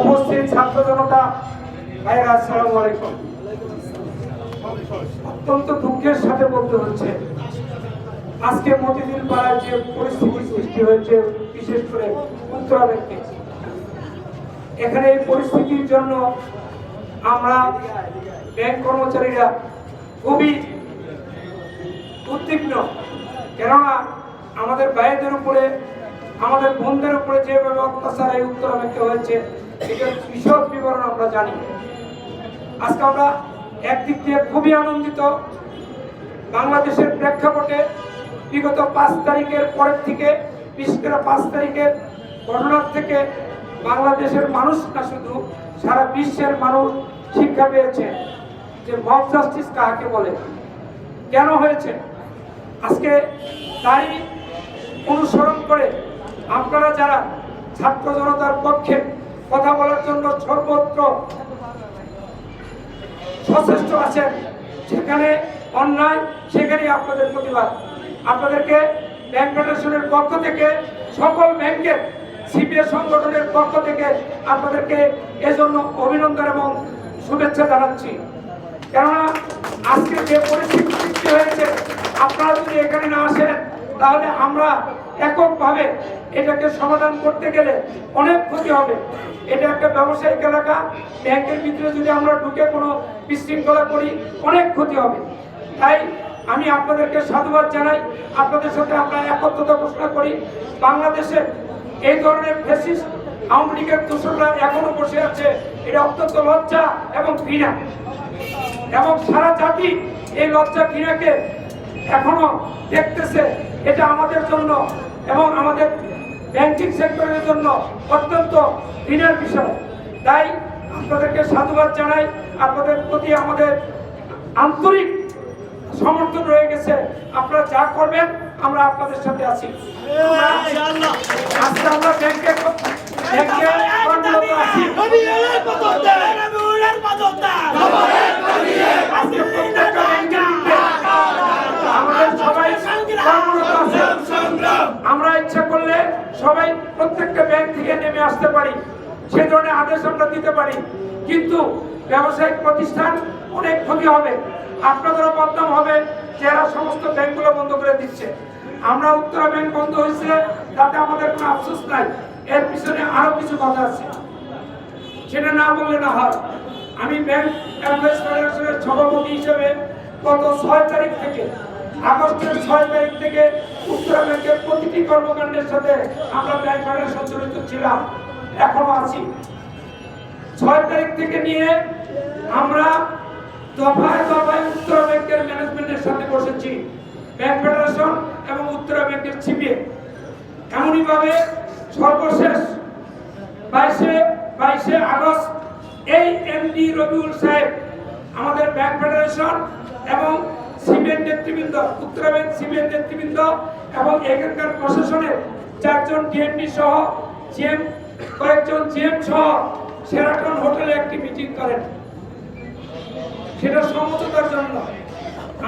উপস্থিত ছাত্র জনতা অত্যন্ত দুঃখের সাথে বলতে হচ্ছে, আজকে মতিঝিল পাড়ায় যে পরিস্থিতি সৃষ্টি হয়েছে, বিশেষ করে উত্তরা এখানে এই পরিস্থিতির জন্য আমরা ব্যাংক কর্মচারীরা খুবই উদ্বিগ্ন। কেননা আমাদের ভাইদের উপরে আমাদের বোনদের উপরে যেভাবে অত্যাচার এই উত্তরা ব্যক্তি হয়েছে এটার বিশদ বিবরণ আমরা জানি। আজকে আমরা একদিক দিয়ে খুবই আনন্দিত। বাংলাদেশের প্রেক্ষাপটে বিগত পাঁচ তারিখের পরের থেকে, বিশেষ করে পাঁচ তারিখের ঘটনার থেকে বাংলাদেশের মানুষ না শুধু সারা বিশ্বের মানুষ শিক্ষা পেয়েছে যে মব জাস্টিস কাকে বলে, কেন হয়েছে? আজকে তাই অনুসরণ করে আপনারা যারা ছাত্র জনতার পক্ষে কথা বলার জন্য সর্বত্র সচেষ্ট আছেন, সেখানে অন্যায়, সেখানেই আপনাদের প্রতিবাদ। আপনাদেরকে ব্যাংক ফেডারেশনের পক্ষ থেকে, সকল ব্যাংকের সিপিএ সংগঠনের পক্ষ থেকে আপনাদেরকে এজন্য অভিনন্দন এবং শুভেচ্ছা জানাচ্ছি। কেননা, আজকে যে পরিস্থিতি সৃষ্টি হয়েছে, আপনারা যদি এখানে না আসেন তাহলে আমরা এককভাবে এটাকে সমাধান করতে গেলে অনেক ক্ষতি হবে। এটা একটা ব্যবসায়িক এলাকা, ব্যাংকের ভিতরে যদি আমরা ঢুকে কোনো বিশৃঙ্খলা করি অনেক ক্ষতি হবে। তাই আমি আপনাদেরকে সাধুবাদ জানাই। আপনাদের সাথে আমরা একত্রতা ঘোষণা করি। বাংলাদেশে এই ধরনের ফেসিস আওয়ামী লীগের দোষররা এখনও বসে আছে। এটা অত্যন্ত লজ্জা এবং ঘৃণা। এবং সারা জাতি এই লজ্জা ঘৃণাকে এখনও দেখতেছে। এটা আমাদের জন্য এবং আমাদের ব্যাংকিং সেক্টরের জন্য অত্যন্ত ঋণের বিষয়। তাই আপনাদেরকে সাধুবাদ জানাই। আপনাদের প্রতি আমাদের আন্তরিক সমর্থন রয়ে গেছে। আপনারা যা করবেন, আমরা আপনাদের সাথে আছি আমরা- আজকে আমরা ব্যাংকে ব্যাংকে কর্মরত আছি আজকে প্রত্যেকটা ব্যাংকের মধ্যে আমাদের সবাই কর্মরত আছে আমরা ইচ্ছা করলে সবাই প্রত্যেকটা ব্যাংক থেকে নেমে আসতে পারি, সে ধরনের আদেশ আমরা দিতে পারি। কিন্তু ব্যবসায়িক প্রতিষ্ঠান অনেক ক্ষতি হবে, আপনাদেরও বদনাম হবে, যারা সমস্ত ব্যাংকগুলো বন্ধ করে দিচ্ছে। আমরা উত্তরা ব্যাংক বন্ধ হয়েছে, তাতে আমাদের কোনো আফসোস নাই। এর পিছনে আরও কিছু কথা আছে। সেটা না বললে না হয়। আমি ব্যাংক সভাপতি হিসেবে গত ছয় তারিখ থেকে, আগস্টের ছয় তারিখ থেকে উত্তরা ব্যাংকের প্রতিটি কর্মকাণ্ডের সাথে আমরা ব্যাংক ফেডারেশন জড়িত ছিলাম, এখনও আছি। ছয় তারিখ থেকে নিয়ে আমরা দফায় দফায় উত্তরা ব্যাংকের ম্যানেজমেন্টের সাথে বসেছি, ব্যাংক ফেডারেশন এবং উত্তরা ব্যাংকের সিপিএ এমনই ভাবে সর্বশেষ বাইশে বাইশে আগস্ট এই এমডি রবিউল সাহেব আমাদের ব্যাংক ফেডারেশন এবং সিমেন্ট নেতৃবৃন্দ উত্তরা ব্যাংক সিমেন্ট নেতৃবৃন্দ এবং এখানকার প্রশাসনের চারজন ডিএমডি সহ, জিএম, কয়েকজন জিএম সহ সেরাটন হোটেলে একটি মিটিং করেন। সেটা সমঝোতার জন্য।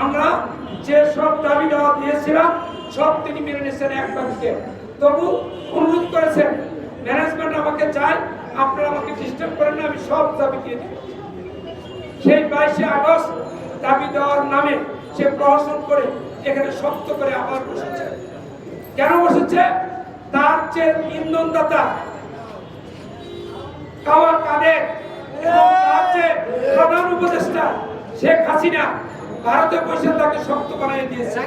আমরা যে সব দাবি দেওয়া দিয়েছিলাম, সব তিনি মেনে নিয়েছেন এক তবু অনুরোধ করেছেন ম্যানেজমেন্ট আমাকে চায়, আপনারা আমাকে ডিস্টার্ব করেন না, আমি সব দাবি দিয়ে দিই সেই বাইশে আগস্ট দাবি দেওয়ার নামে সে প্রহসন করে এখানে শক্ত করে আবার বসেছে। কেন বসেছে? তার যে ইন্ধনদাতা কাওয়া কাদের? তার যে প্রধান উপদেষ্টা শেখ হাসিনা। ভারতে বসে তাকে শক্ত বানিয়ে দিয়েছে।